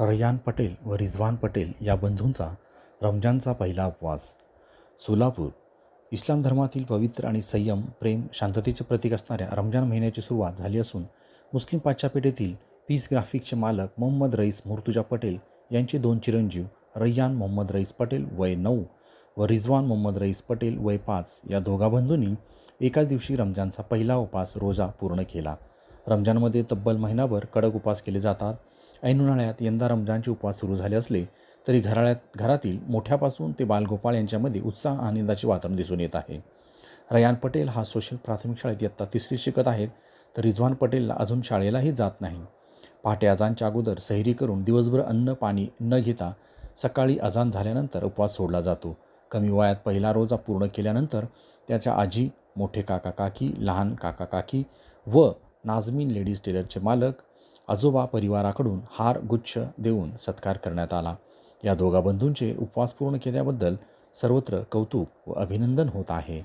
Rayon Patel व रिझवान पटेल या बंधूंचा रमजानचा पहिला उपवास. सोलापूर इस्लाम धर्मातील पवित्र आणि संयम प्रेम शांततेचे प्रतीक असणाऱ्या रमजान महिन्याची सुरुवात झाली असून मुस्लिम पाच्च्यापेठेतील पीस ग्राफिक्सचे मालक मोहम्मद रईस मुर्तुजा पटेल यांचे दोन चिरंजीव रय्यान मोहम्मद रईस पटेल वय नऊ व रिझवान मोहम्मद रईस पटेल वय पाच या दोघा बंधूंनी एकाच दिवशी रमजानचा पहिला उपास रोजा पूर्ण केला. रमजानमध्ये तब्बल महिनाभर कडक उपास केले जातात. ऐन उन्हाळ्यात यंदा रमजानचे उपवास सुरू झाले असले तरी घराळ्यात घरातील मोठ्यापासून ते बालगोपाळ यांच्यामध्ये उत्साह आनंदाचे वातावरण दिसून येत आहे. रयान पटेल हा सोशल प्राथमिक शाळेत इयत्ता तिसरी शिकत आहेत तर रिझवान पटेलला अजून शाळेलाही जात नाही. पहाटे अजानच्या अगोदर सैरी करून दिवसभर अन्न पाणी न घेता सकाळी अजान झाल्यानंतर उपवास सोडला जातो. कमी वयात पहिला रोजा पूर्ण केल्यानंतर त्याच्या आजी मोठे काका काकी लहान काका काकी व नाझमीन लेडीज टेलरचे मालक आजोबा परिवाराकडून हार गुच्छ देऊन सत्कार करण्यात आला. या दोघा बंधूंचे उपवास पूर्ण केल्याबद्दल सर्वत्र कौतुक व अभिनंदन होत आहे.